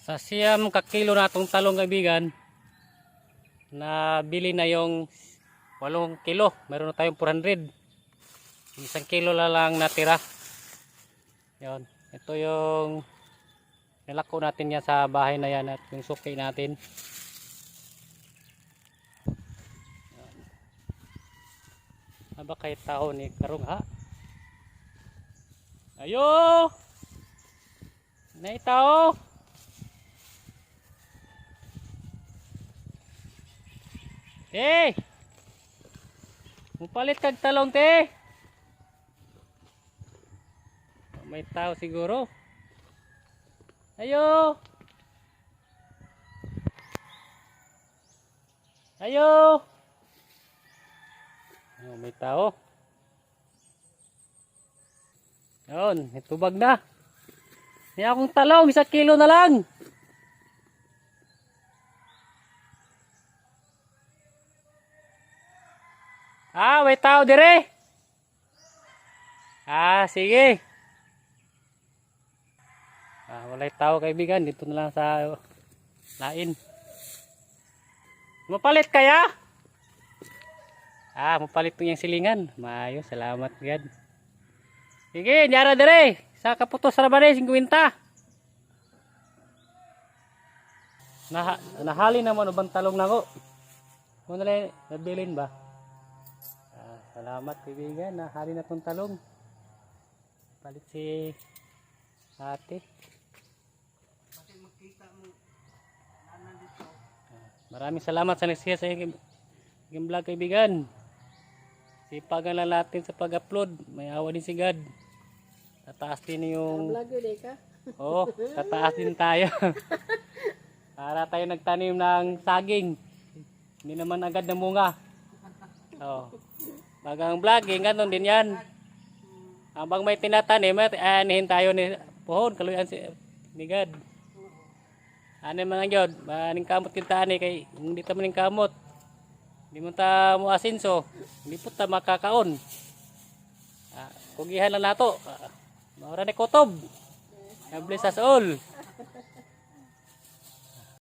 Sa siyam kakilo na itong talong kaibigan, na bili na yung 8 kilo. Meron na tayong 400. Isang kilo na lang natira. Yon. Ito yung nilako natin yan sa bahay na yan at yung suki natin. Aba kay tao ni Karong ha? Ayo! Nay tao! Te! Mupalit kag talong te! May tao siguro. Ayo! Ayo! Oh, may tao. Yun, may tubag na. May akong talong, isa kilo na lang. Ah, may tao dire. Ah, sige. Ah, walay tao kaibigan. Dito na lang sa lain. Mapalit kaya? Ah, mapalit po yung silingan. Maayos, salamat God. Sige, nyara dire. Sa kaputos sa rabane, 50. Nah nahali naman ubang talong na ko. Kung nalay, nabilin ba? Ah, salamat kaibigan, nahali na tong talong. Palit si ate. Ah, Maraming salamat sa nagsiya sa aking vlog kaibigan. Sipagan lang natin sa pag-upload. May awa din si God. Tataas din yung... Vlog yun ka. Oo, tataas din tayo. Para tayo nagtanim ng saging. Hindi naman agad na munga. Oo. Bagang vlogging, ganun din yan. Habang may tinatanim, at anihin tayo ni pohon, kaluyan si ni God. Ano ang yun, maning kamot kita ani kay hindi ta maning kamot. Hindi mo ta mo asinso, hindi po ta makakaon. Ah, kugihan lang nato. Ah, Maura ni kutob. God bless us all.